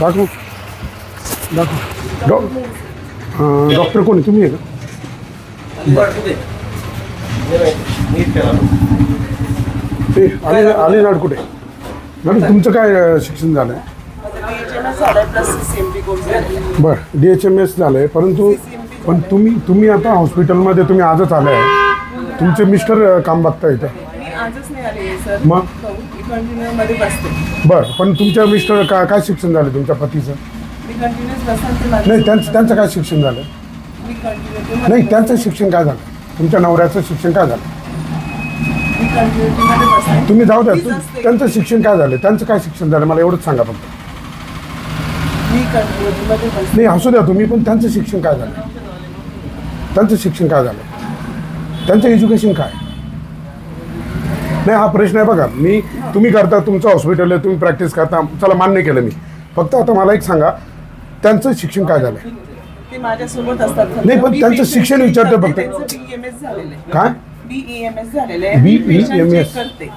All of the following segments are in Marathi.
दाखव. दाखव. डॉ डॉक्टर कोण आहे? तुम्ही आहे का? ते आले आले कुठे? मॅडम तुमचं काय शिक्षण झालं आहे बरं डी एच एम एस झालं आहे परंतु पण तुम्ही तुम्ही आता हॉस्पिटलमध्ये तुम्ही आजच आले आहे. तुमचे मिस्टर काम बघता इथं? मी आजच नाही आले सर. मग? कंटिन्यू मध्ये बसते. बरं पण तुमच्या मिस्टर का काय शिक्षण झालं तुमच्या पतीचं? मी कंटिन्यूस बसते. माझं नाही त्यांचं त्यांचं काय शिक्षण झालं? मी नाही त्यांचं शिक्षण काय झालं? तुमच्या नवऱ्याचं शिक्षण काय झालं? मी कंटिन्युटी मध्ये बसते. तुम्ही जाऊ द्या. त्यांचं शिक्षण काय झालं? त्यांचं काय शिक्षण झालं? मला एवढंच सांगा फक्त. मी कंटिन्युटी मध्ये बसते. नाही असू द्या तुम्ही पण त्यांचं शिक्षण काय झालं? त्यांचं शिक्षण काय झालं? त्यांचं एज्युकेशन काय? नाही हा प्रश्न आहे बघा. मी तुम्ही करता तुमचं हॉस्पिटल आहे तुम्ही प्रॅक्टिस करता. चला मान्य केलं मी. फक्त आता मला एक सांगा त्यांचं शिक्षण काय झालं ते माझ्यासोबत असतात. फक्त. नाही, पण मी त्यांचं शिक्षण विचारतो फक्त. त्यांचं काय? बीईएमएस झालेलं आहे. BEMS. patient check करते.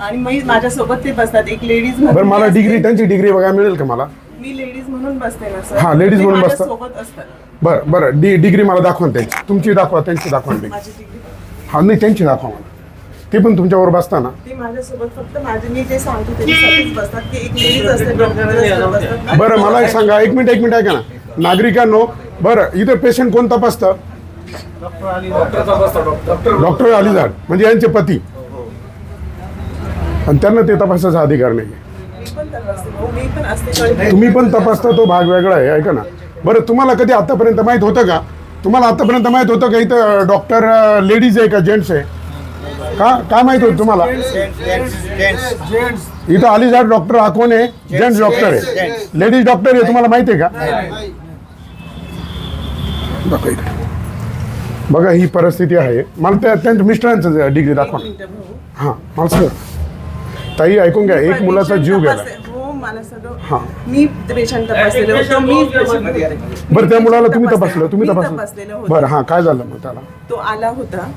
आणि मग माझ्यासोबत ते बसतात. एक लेडीज बरं मला डिग्री त्यांची डिग्री बघायला मिळेल का मला? मी लेडीज म्हणून बसते ना सर हा, ladies म्हणून बसतात. सोबत असतात. बरं बरं. डी डिग्री मला दाखवा ना त्यांची तुमची दाखवा त्यांची दाखवा ना डिग्री माझी डिग्री हा नाही त्यांची दाखवा मला. ते पण तुमच्यावर बसताना. ते माझ्यासोबत फक्त माझे मी जे सांगतो त्याच्यासाठीच बसतात. की एक लेडीज असते डॉक्टर बसतात बरं मला एक सांगा एक मिनिट एक मिनिट ऐका ना. नागरिकांनो बरं इथे पेशंट कोण तपासतं? डॉक्टर अलिजाड म्हणजे यांचे पती. आणि त्यांना ते तपासायचा अधिकार नाही मी पण तर असते हो, मी पण असते. तुम्ही पण तपासता तो भाग वेगळा आहे ऐका ना. बरं तुम्हाला कधी आतापर्यंत माहीत होतं का? तुम्हाला आतापर्यंत माहीत होतं का इथं डॉक्टर लेडीज आहे का जेंट्स आहे? का काय माहीत होतं तुम्हाला? इथं अलिजाड डॉक्टर हा कोण आहे? जेंट्स डॉक्टर आहे. लेडीज डॉक्टर आहे तुम्हाला माहिती आहे का? बघा बघा ही परिस्थिती आहे. मला त्या त्यांच्या मिस्टरांचं डिग्री दाखवा. हां मला सर ताई ऐकून घ्या. एक मुलाचा जीव गेला. मला सगळं हां. मी पेशंट तपासलेलं होतं. मी patient. बरं त्या मी मुलाला तुम्ही. तपासलं तुम्ही मी तपासलं. तपासलेलं होतं. बरं हां काय झालं मग त्याला? तो आला होता.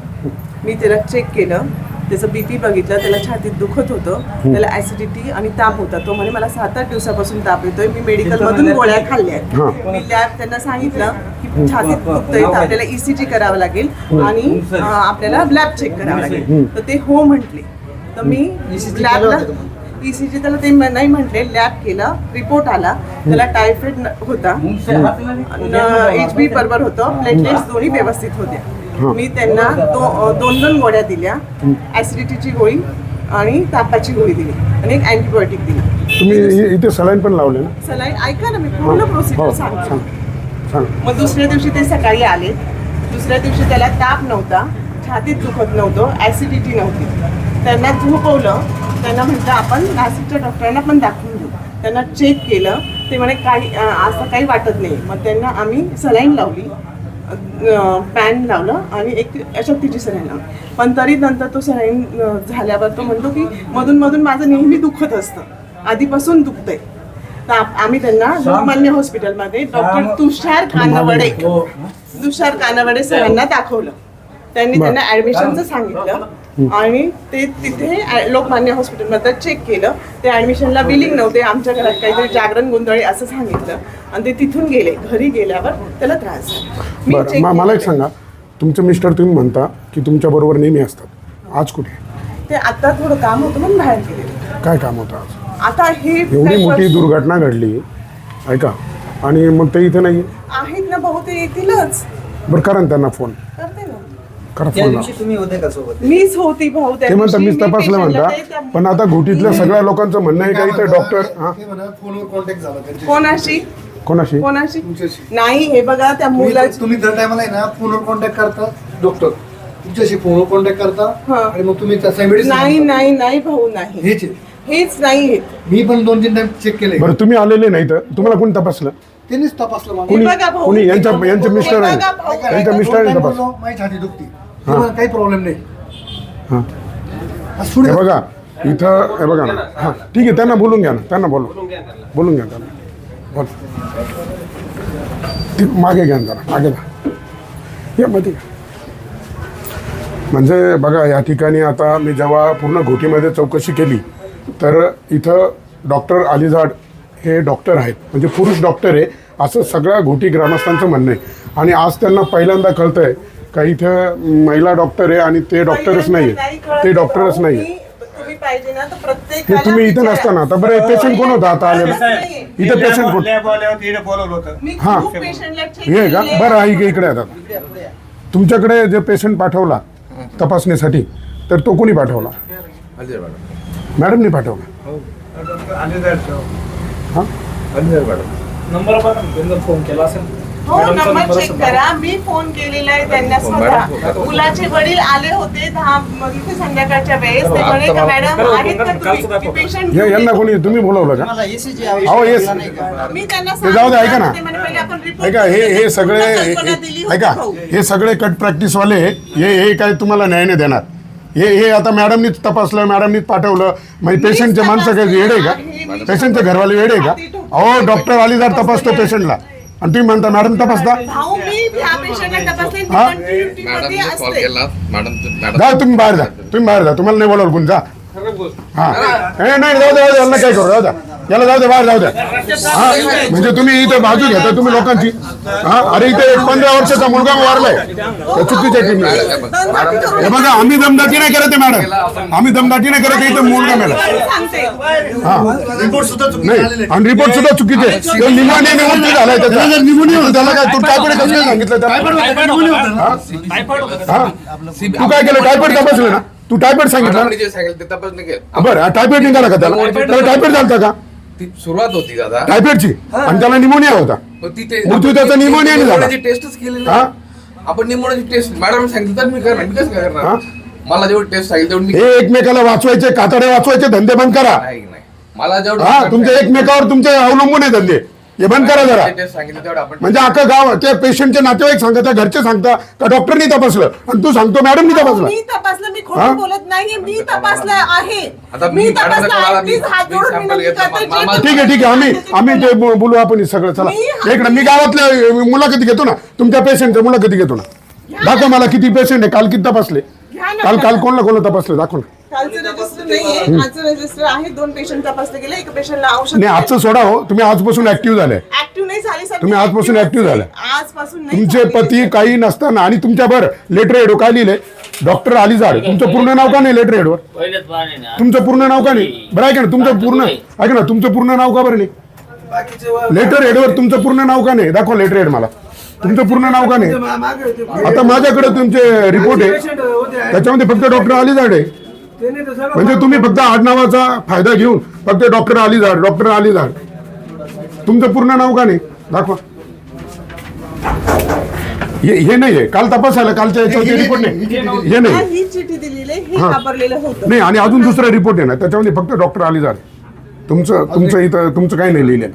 मी त्याला चेक केलं. त्याचं बीपी बघितलं. त्याला छातीत दुखत होतं. त्याला ऍसिडिटी आणि ताप होता. तो म्हणे मला सात आठ दिवसापासून ताप येतोय. मी मेडिकल मधून गोळ्या खाल्ल्या हां. मी लॅब त्यांना सांगितलं की छातीत दुखतंय तर आपल्याला ईसीजी करावं लागेल आणि अं, आपल्याला लॅब चेक करावं लागेल. तर ते हो म्हटले. तर मी लॅबला ईसीजी त्याला ते म- नाही म्हटले लॅब केलं रिपोर्ट आला त्याला टायफॉइड होता. एच बी बरोबर होतं. प्लेटलेट्स दोन्ही व्यवस्थित होत्या. मी त्यांना दो दोन दोन गोळ्या दिल्या. ऍसिडिटीची गोळी आणि तापाची गोळी दिली. आणि एक अँटीबायोटिक दिली. तुम्ही इथे सलाईन पण लावले ना? सलाईन ऐका ना मी पूर्ण प्रोसिजर हो. सांगते. सांग. सांग. मग दुसऱ्या दिवशी ते सकाळी आले. दुसऱ्या दिवशी त्याला ताप नव्हता. छातीत दुखत नव्हतं. ऍसिडिटी नव्हती. त्यांना झोपवलं त्यांना म्हटलं आपण नाशिकच्या डॉक्टरांना पण दाखवून देऊ. त्यांना चेक केलं. ते म्हणे काही असं काही वाटत नाही. मग त्यांना आम्ही सलाईन लावली पॅन लावलं आणि एक अशक्तीची सलाईन लावली. पण तरी नंतर तो सलाईन झाल्यावर तो म्हणतो की मधून मधून माझं नेहमी दुखत असतं. आधीपासून दुखतंय. तर आम्ही त्यांना लोकमान्य हॉस्पिटलमध्ये डॉक्टर तुषार कानवडे तुषार कानवडे सरांना दाखवलं. त्यांनी त्यांना ऍडमिशनचं सांगितलं. आणि ते तिथे लोकमान्य हॉस्पिटलमध्ये चेक केलं. ते ऍडमिशनला बिलिंग नव्हते. आमच्या घरात काहीतरी जागरण गोंधळी असं सांगितलं. आणि ते तिथून गेले. घरी गेल्यावर त्याला त्रास झाला. मला एक. सांगा. तुमचे मिस्टर तुम्ही म्हणता की तुमच्या बरोबर नेहमी असतात. आज कुठे? ते आता थोडं काम होतं म्हणून बाहेर गेले. काय काम होतं आज? आता हे एवढी मोठी दुर्घटना घडली. ऐका. आणि मग ते इथे नाही आहेत ना भाऊ ते येतीलच. बरं करा ना त्यांना फोन करते ना करा त्या फोन दिवशी तुम्ही होते का सोबत? मीच होती भाऊ त्या ते म्हणता दिवशी. मीच मी तपासलं म्हणता. त्या- पण आता घोटीतल्या सगळ्या लोकांचं म्हणणं आहे का इथं डॉक्टर हां ते म्हणा फोनवर कॉन्टॅक्ट झाला त्यांच्याशी. कोणाशी? कोणाशी? कोणाशी? तुमच्याशी. नाही हे बघा त्या मुलाची तुम्ही दर टायमाला आहे ना फोनवर कॉन्टॅक्ट करता डॉक्टर तुमच्याशी फोनवर कॉन्टॅक्ट करता हा. आणि मग तुम्ही त्याचा मेडिसिन नाही नाही नाही भाऊ नाही. हेच आहे. हेच नाही मी पण दोन तीन टाइम चेक केले बरं तुम्ही आलेले नाही तर? तुम्हाला कोणी तपासलं? त्यांनीच तपासलं मला. कोणी हे बघा भाऊ, कोणी हे यांच्या हे बघा भाऊ. ऐका, यांच्या time तपास. बोललो, माझी छाती दुखती. तुम्हाला काही प्रॉब्लेम नाही. हां. आज सोडून हे बघा इथं हे बघा ना. हां ठीक आहे त्यांना बोलून घ्या ना त्यांना बोलू बोलून घ्या त्यांना. बोल. ते मागे घ्या ना जरा मागे घ्या या मध्ये घ्या. म्हणजे बघा या ठिकाणी आता मी जेव्हा पूर्ण घोटीमध्ये चौकशी केली तर इथं डॉक्टर अलिजाड हे डॉक्टर आहेत. म्हणजे पुरुष डॉक्टर आहे असं सगळ्या घोटी ग्रामस्थांचं म्हणणं आहे. आणि आज त्यांना पहिल्यांदा कळतं आहे का इथं महिला डॉक्टर आहे आणि ते डॉक्टरच नाही आहे ते डॉक्टरच नाही आहे तुम्ही पाहिजे ना तर प्रत्येक मग तुम्ही इथं नसताना. आता बरं पेशंट कोण होता? आता आलेला इथं पेशंट कोण? बोलवलं होतं. मी हा. खूप पेशंटला check हे का? केले. बरं ऐक इकडे आता. तुमच्याकडे जे पेशंट पाठवला तपासणीसाठी तर तो कोणी पाठवला? मॅडमनी पाठवला. हां. नंबर पण त्यांना फोन केला असेल. हो नंबर चेक करा. मी फोन केलेला आहे त्यांना स्वतः. मुलाचे वडील आले होते दहा इथे संध्याकाळच्या वेळेस. ते म्हणे का मॅडम आहेत का तुम्ही? पेशंट या- यांना कोणी तुम्ही बोलवलं का? अहो येस. मी त्यांना ते जाऊ दे, ऐका ना. सांगितलं, ते म्हणे, पहिले आपण report ऐका हे हे. सगळे पूर्ण हे- कल्पना दिली हे- होती ऐका. भाऊ. हे सगळे कट प्रॅक्टिसवाले हे हे काय तुम्हाला न्याय नाही देणार. हे हे आता मॅडमनीच तपासलं मॅडमनीच पाठवलं. म्हणजे पेशंटचे माणसं काय वेड आहे का? पेशंटचे घरवाले वेड आहे का? अहो डॉक्टर अलिदार तपासतो पेशंटला आणि तुम्ही म्हणता मॅडम तपासता. भाऊ मी ह्या पेशंटला तपासले मी हा? पण duty मध्ये मॅडमने कॉल असते. केला मॅडम मॅडम जा तुम्ही बाहेर जा तुम्ही बाहेर जा तुम्हाला नाही बोलावलं कोणी जा. हा. ए, नाही जाऊ दे जाऊ दे यांना काय करू जाऊ द्या याला जाऊ दे बाहेर जाऊ द्या हा म्हणजे तुम्ही इथे बाजू घेता तुम्ही लोकांची. हा अरे इथे एक पंधरा वर्षाचा मुलगा मारलाय त्या चुकीच्या टीमने हे बघा आम्ही दमदाटी नाही करत आहे मॅडम. आम्ही दमदाटी नाही करत इथे मुलगा मेला. सांगते हा. रिपोर्ट सुद्धा चुकीचे नाही आणि रिपोर्ट सुद्धा चुकीचे आहे. तो निमोनिया निमोनिया झालाय त्याचा. निमोनिया त्याला काय तू टायफॉइड कसं काय सांगितलं त्याला हा? तू काय केलं? टायफॉइड तपासलं ना? तू टायफॉइड सांगितलं बरं टायफॉइड निघाला का त्याला? त्याला टायफॉइड झालता का? ती सुरुवात होती दादा. टायफॉइडची आणि त्याला निमोनिया होता. पण ती ते- मृत्यू त्याचा आपण pneumonia ने झाला. pneumonia ची टेस्टच केली हा? नाही आपण निमोनियाची टेस्ट मॅडम सांगितलं तर मी करणार मी कसं काय हा? करणार मला जेवढी टेस्ट सांगितलं तेवढी मी हे एकमेकाला वाचवायचे कातडे वाचवायचे धंदे बंद करा. नाही नाही. मला जेवढं हा तुमच्या एकमेकावर तुमचे अवलंबून आहे धंदे. हे बंद करा जरा. म्हणजे अख्खं गाव त्या पेशंटचे नातेवाईक सांगता घरचे सांगता का डॉक्टरनी तपासलं? आणि तू सांगतो मॅडमनी तपासलं. मी तपासलं मी? खोटं बोलत नाहीये मी तपासलं आहे. आता मी मी तपासलं मॅडमला आहे कळाला, प्लीज मी- हात मी जोडून sample विनंती घेतला. करते. मा- मा- जे ठीक आहे ठीक आहे आम्ही आम्ही ते बो- बोलू आपण हे सगळं. चला. मी- इकडे मी गावातल्या मुलाखती घेतो ना. तुमच्या पेशंटच्या मुलाखती घेतो ना. दाखव मला किती पेशंट आहे काल किती तपासले? घ्या ना, काल काल ना. कोणला कोणला तपासले? दाखव ना कालचं रजिस्टर नाहीये आजचं रजिस्टर आहे दोन पेशंट तपासले गेले एक पेशंटला औषध नाही आजचं सोडा हो तुम्ही आजपासून ऍक्टिव्ह झाले. ऍक्टिव्ह नाही झाले सर. तुम्ही आजपासून active झाले. आजपासून नाही तुमचे झाले. पती काही नसताना आणि तुमच्या बरं लेटर हेड काय लिहिले? डॉक्टर अलिजाड तुमचं पूर्ण नाव का नाही लेटर हेडवर पहिलेच पाणी ना. तुमचं पूर्ण नाव का नाही? बरं ऐका ना तुमचं पूर्ण ऐका ना तुमचं पूर्ण नाव का बरं नाही? लेटर हेडवर तुमचं पूर्ण नाव का नाही? दाखवा लेटर हेड मला. तुमचं पूर्ण नाव का नाही? आता माझ्याकडे तुमचे रिपोर्ट आहे. त्याच्यामध्ये फक्त डॉक्टर अलिजाड आहे. म्हणजे तुम्ही फक्त आडनावाचा फायदा घेऊन फक्त डॉक्टर अलिजाड डॉक्टर अलिजाड तुमचं पूर्ण नाव का नाही? दाखवा. हे हे नाही आहे काल तपासायला कालच्या याच्यावरती रिपोर्ट नाही. हे नाही ही चिठ्ठी दिलेली आहे, हे हा. वापरलेलं होतं. नाही आणि अजून दुसरा रिपोर्ट आहे ना त्याच्यामध्ये फक्त डॉक्टर अलिजाड तुमचं तुमचं इथं तुमचं काही नाही लिहिलेलं.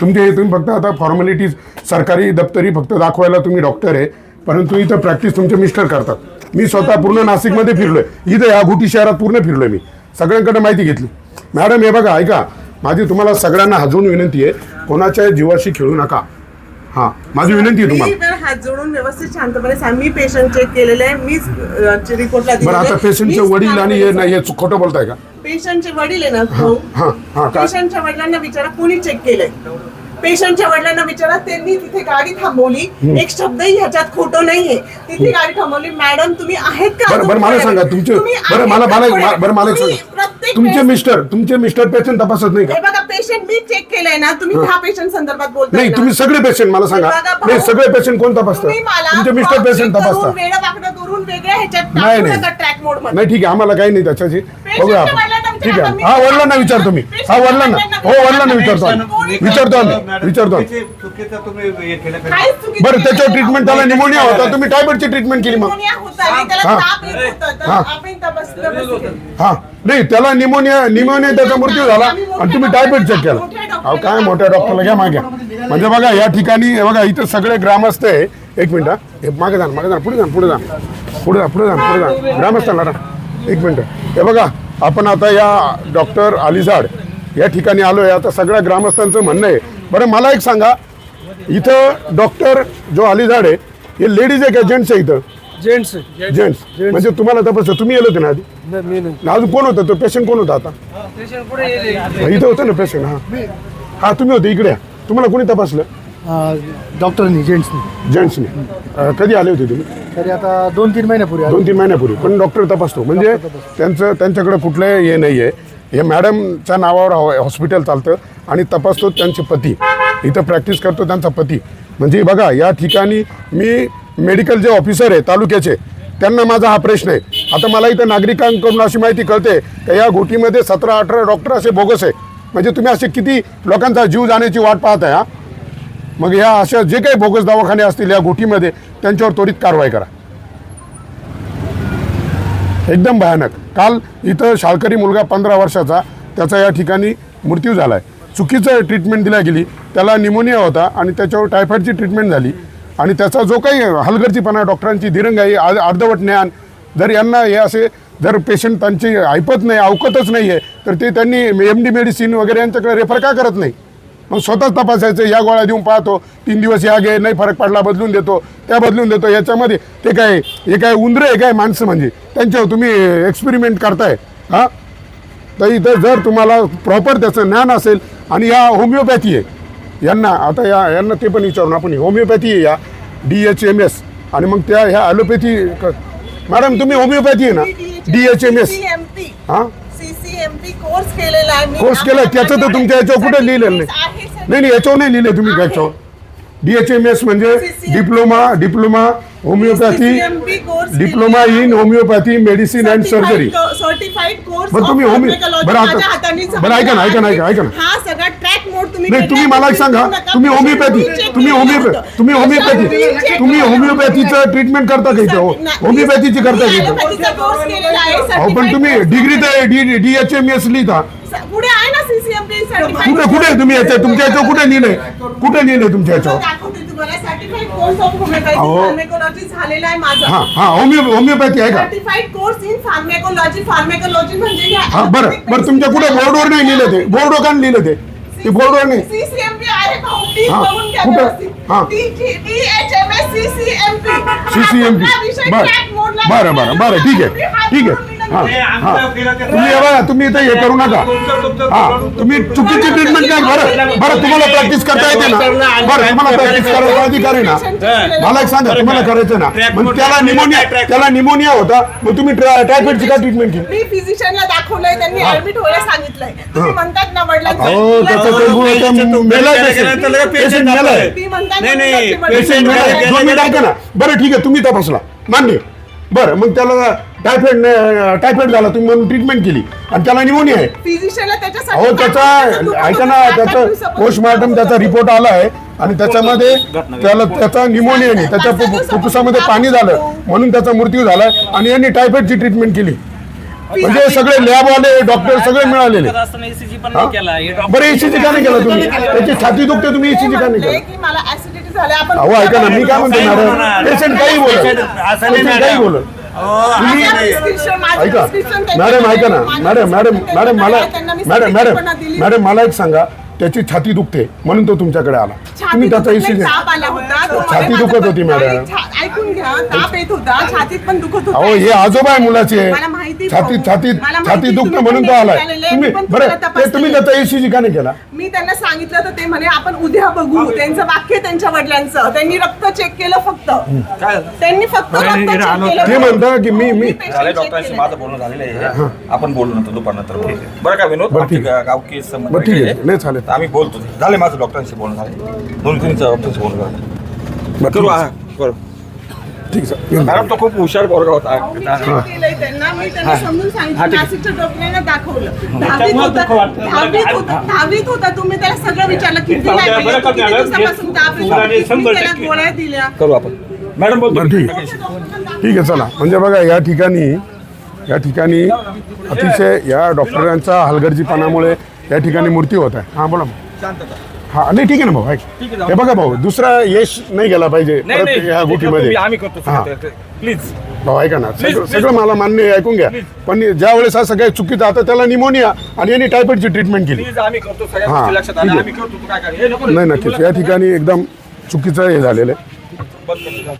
तुमचे हे तुम्ही फक्त आता फॉर्मॅलिटीज सरकारी दप्तरी फक्त दाखवायला तुम्ही डॉक्टर आहे. परंतु इथं प्रॅक्टिस तुमचे मिस्टर करतात. मी स्वतः पूर्ण नाशिकमध्ये फिरलोय. इथं या घोटी शहरात पूर्ण फिरलोय मी. सगळ्यांकडे माहिती घेतली. मॅडम हे बघा ऐका. माझी तुम्हाला सगळ्यांना हजवून विनंती आहे कोणाच्या जीवाशी खेळू नका. हां माझी विनंती आहे तुम्हाला. तर हात जोडून व्यवस्थित शांतपणे सांग. मी पेशंट चेक केलेले आहे. मीच रिपोर्टला बरं आता पेशंटचे वडील आणि हे नाही हे खोटं बोलताय का? पेशंटचे वडील आहे ना हां हां काय पेशंटच्या वडिलांना विचारा कोणी चेक केलंय? पेशंटच्या वडिलांना विचारा त्यांनी तिथे गाडी थांबवली. एक शब्दही ह्याच्यात खोटं नाहीये. तिथे गाडी थांबवली. मॅडम तुम्ही आहेत का? बरं बरं मला सांगा तुमचे तुम्ही बरं आहेत मला का मला पुढे? बरं मला एक तुम्ही सांगा. प्रत्येक तुमचे वेळेस- मिस्टर तुमचे मिस्टर पेशंट तपासत नाही का? हे बघा पेशंट मी चेक केलंय ना तुम्ही ह्या पेशंट संदर्भात बोलताय नाही ना. तुम्ही सगळे पेशंट मला सांगा. बघा भाऊ, नाही सगळे पेशंट कोण तपासतात? तुम्ही मला तुमचे मिस्टर पेशंट करून, तपासतात. करून वेगळ्या ह्याच्यात नाही टाकू नाही. नका ट्रॅक मोडमध्ये. नाही ठीक आहे आम्हाला काही नाही त्याच्याशी. बघूया आपण. ठीक आहे. हा वडिलांना? विचारतो मी. हा वडिलांना. हो वडिलांना विचारतो आम्ही. विचारतो आम्ही. विचारतो आम्ही. हे बरं. त्याच्यावर ट्रीटमेंट त्याला निमोनिया होता. तुम्ही टायफॉइडची ट्रीटमेंट केली मग. निमोनिया होता. आणि त्याला हा. ताप येत होता. तर हा. आपण तपास- तपासलं. हा. नाही त्याला निमोनिया निमोनिया त्याचा मृत्यू झाला आणि तुम्ही टायफॉइड चेक केला. अहो काय मोठ्या डॉक्टरला घ्या मागे. म्हणजे बघा या ठिकाणी हे बघा इथं सगळे ग्रामस्थ आहे. एक मिनिट हा. हे मागे जा मागे जा पुढे जा पुढे जा पुढे जा पुढे जा पुढे जा ग्रामस्थांना एक मिनिट. हे बघा आपण आता या डॉक्टर अलिजाड या ठिकाणी आलो आहे आता सगळ्या ग्रामस्थांचं म्हणणं आहे. बरं मला एक सांगा. इथं डॉक्टर जो अलिजाड आहे हे लेडीज आहे का जेंट्स आहे इथं? Gents gents. म्हणजे तुम्हाला तपासलं तुम्ही येलो होते ना आधी? अजून कोण होतं? तो पेशंट कोण होता आता? इथं होतं ना पेशंट हा. हा तुम्ही होते इकडे या. तुम्हाला कोणी तपासलं? डॉक्टरनी जेंट्सनी. जेंट्सने. अं, कधी आले होते तुम्ही? तरी आता दोन तीन महिन्यापूर्वी आले. दोन तीन महिन्यापूर्वी. पण डॉक्टर तपासतो. म्हणजे त्यांचं त्यांच्याकडे कुठलं हे नाही आहे हे मॅडमच्या नावावर हॉ- हॉस्पिटल चालतं आणि तपासतो त्यांचे पती. इथं प्रॅक्टिस करतो त्यांचा पती. म्हणजे बघा या ठिकाणी मी मेडिकल जे ऑफिसर आहे तालुक्याचे त्यांना माझा हा प्रश्न आहे. आता मला इथं नागरिकांकडून अशी माहिती कळते का या घोटीमध्ये सतरा अठरा डॉक्टर असे बोगस आहे. म्हणजे तुम्ही असे किती लोकांचा जीव जाण्याची वाट पाहत आहे हा? मग या अशा जे काही बोगस दवाखाने असतील या गोटीमध्ये त्यांच्यावर त्वरित कारवाई करा. एकदम भयानक. काल इथं शाळकरी मुलगा पंधरा वर्षाचा त्याचा या ठिकाणी मृत्यू झाला आहे चुकीचं ट्रीटमेंट दिल्या गेली. त्याला निमोनिया होता आणि त्याच्यावर टायफॉईडची ट्रीटमेंट झाली. आणि त्याचा जो काही हलगर्जीपणा डॉक्टरांची दिरंगाई अर्धवट ज्ञान जर यांना हे असे जर पेशंट त्यांची ऐपत नाही अवकतच नाही आहे तर ते त्यांनी एम डी मेडिसिन वगैरे यांच्याकडे रेफर का करत नाही? मग स्वतःच तपासायचं या गोळ्या देऊन पाहतो. तीन दिवस या घे नाही फरक पडला बदलून देतो. त्या बदलून देतो. याच्यामध्ये ते काय हे काय उंदरे आहे काय माणसं म्हणजे? त्यांच्यावर तुम्ही एक्सपेरिमेंट करताय. हां? तर इथं जर तुम्हाला प्रॉपर त्याचं ज्ञान असेल आणि या होमिओपॅथी आहे. यांना आता या यांना ते पण विचारून आपण होमिओपॅथी आहे या डी एच एम एस आणि मग त्या ह्या ॲलोपॅथी मॅडम तुम्ही होमिओपॅथी आहे ना? डी एच एम एस हां? सीसीएमपी कोर्स केलेला आहे मी. कोर्स केला त्याचं तर तुमच्या याच्यावर कुठे लिहिलेलं. नाही नाही याच्यावर नाही लिहिले तुम्ही त्याच्यावर डी एच एम एस म्हणजे. Diploma diploma homeopathy diploma in homeopathy medicine and surgery बरं, तुम्ही होमी- बरं, बरं, ऐका ना, ऐका ना, ऐका- ऐका ना. हा सगळा ट्रॅक मोड तुम्ही नाही तुम्ही मला एक सांगा तुम्ही होमिओपॅथी तुम्ही होमिओपॅथी तुम्ही होमिओपॅथी तुम्ही होमिओपॅथीचं ट्रीटमेंट करता का इथं? होमिओपॅथीची करता का इथं? पण तुम्ही. डिग्री तर D D H M S लिहिता. पुढे कुठे कुठे तुम्ही याच्या तुमच्या याच्यावर कुठे लिहिलंय कुठे लिहिलंय तुमच्या याच्यावर? होमिओपॅथी अहो. फार्मेकोलॉजी झालेला आहे माझा. हाँ हाँ होमिओ होमिओपॅथी आहे का? Certified course in pharmacology pharmacology म्हणजे हे हा बरं. बरं तुमच्या कुठे बोर्डवर नाही लिहिलं ते? बोर्डवर का नाही लिहिलं ते? ते बोर्डवर नाही. सीसीएमपी आहे भाऊ प्लीज़ हा, बघून घ्या कुठं? हा. DHMS CCMP. सीसीएमपी हा विषय बरं track mode ला बरं बरं बरं ठीक आहे. ठीक आहे. हां हां. तुम्ही हे बघा तुम्ही इथं हे करू नका. हा तुम्ही चुकीची ट्रीटमेंट काय बरं बरं तुम्हाला प्रॅक्टिस करता येते ना? बरं तुम्हाला प्रॅक्टिस करायचा अधिकार आहे ना मला एक सांगा तुम्हाला करायचं ना? मग त्याला निमोनिया त्याला निमोनिया होता मग तुम्ही टायफॉइडची का ट्रीटमेंट केली? मी फिजिशियनला दाखवलंय त्यांनी ऍडमिट व्हायला सांगितलंय. तुम्ही म्हणतात ना अहो त्याचं ते गुण ते मेलाय पेशंट पेशंट मेलाय ती म्हणतात नाही, नाही, दोन मिनिट ऐका ना. बरं ठीक आहे तुम्ही तपासला. मान्य. बरं मग त्याला टायफॉइड टायफॉइड झाला तुम्ही म्हणून ट्रीटमेंट केली. आणि त्याला निमोनिया आहे. फिजिशियनला त्याच्यासाठी अहो त्याचा ऐका ना त्याचं पोस्टमॉर्टम त्याचा रिपोर्ट आला आहे. आणि त्याच्यामध्ये त्याला त्याचा निमोनिया नाही त्याच्या फुफ- फुफ्फुसामध्ये पाणी झालं. म्हणून त्याचा मृत्यू झालाय आणि यांनी टायफॉइडची ट्रीटमेंट केली. म्हणजे सगळे लॅबवाले डॉक्टर सगळे मिळालेले. एसीजी पण? नाही केला. हे डॉक्टर- बरं एसीजी का नाही केला तुम्ही? त्याची छाती दुखते तुम्ही एसीजी का नाही केला? की मला ऍसिडिटी झाली आपण अहो ऐका ना मी काय म्हणतो मॅडम. पेशंट काही बोलत. पेशंट काही. बोलत. ऐका. prescription त्यांनी मॅडम ऐका ना. मॅडम मॅडम मॅडम मला मॅडम मॅडम. मॅडम मला एक सांगा. त्याची छाती दुखते म्हणून तो तुमच्याकडे आला. तुम्ही त्याचा इश्यू ताप आला होता. तो छाती दुखत होती, मॅडम. छा- ऐकून घ्या ताप येत होता. छातीत पण दुखत होता. अहो हे आजोबा आहे मुलाचे. मला माहिती छाती भाऊ. छाती मला माहिती छाती दुखतं तुम्ही म्हणून तो पण आलाय. विचारलेलं आहे, तुम्ही मी पण बरं तुम्हाला ते तुम्ही. त्याचा एसीजी का नाही केला? मी त्यांना सांगितलं तर ते म्हणे आपण उद्या बघू. त्यांचं वाक्य त्यांच्या वडिलांचं. त्यांनी रक्त चेक केलं फक्त. त्यांनी फक्त रक्त check केलं. ते म्हणता की मी मी patient झाले check डॉक्टरांशी केलं. माझं बोलणं झालेलं आहे. आपण बोलू नंतर दुपारनंतर. बरं का विनोद? बरं, ठीक आहे. गावकी बरं, ठीक आहे. चालेल. तर आम्ही बोलतो. झाले माझं डॉक्टरांशी बोलणं झाले दोन तीन डॉक्टरांशी बोलणं झालं बरं, करू ठीक हा आहे. करू. ठीक आहे सर. मॅडम तो खूप हुशार पोरगा होता. अहो, मी check केलंय त्यांना? मी त्यांना समजून हा, सांगितलं ठीक आहे. नाशिकच्या डॉक्टरांना दाखवलं. दहावीत होता दहावीत होता दहावीत होता तुम्ही त्याला सगळं विचारलं. किती जाऊ द्या, लागले, बरं का किती मॅडम? दिवसापासून ताप येतो, पुराणे किती शंभर त्याला टक्के. गोळ्या दिल्या? करू आपण. मॅडम बोलतो. बरं ठीक आहे. ठीक आहे चला. म्हणजे बघा या ठिकाणी या ठिकाणी अतिशय या डॉक्टरांचा हलगर्जीपणामुळे या ठिकाणी मृत्यू होत आहे. हां बोला हा नाही ठीक आहे ना भाऊ ऐक. हे बघा भाऊ दुसरा यश नाही गेला पाहिजे. नाही परत नाही ह्या गोष्टीमध्ये आम्ही करतो हा. प्लीज. भाऊ ऐका ना सगळं please. सगळं मला मान्य आहे, ऐकून घ्या. पण ज्या वेळेस असं काही चुकीचं आता त्याला निमोनिया आणि यांनी टायफॉइडची ट्रीटमेंट केली. प्लीज आम्ही करतो सगळ्या हा, गोष्टी लक्षात. ठीक आल्या आहे. आम्ही करतो तू काय काय हे नको नाही नक्कीच. या ठिकाणी एकदम चुकीचं हे झालेलं आहे. बंद कर.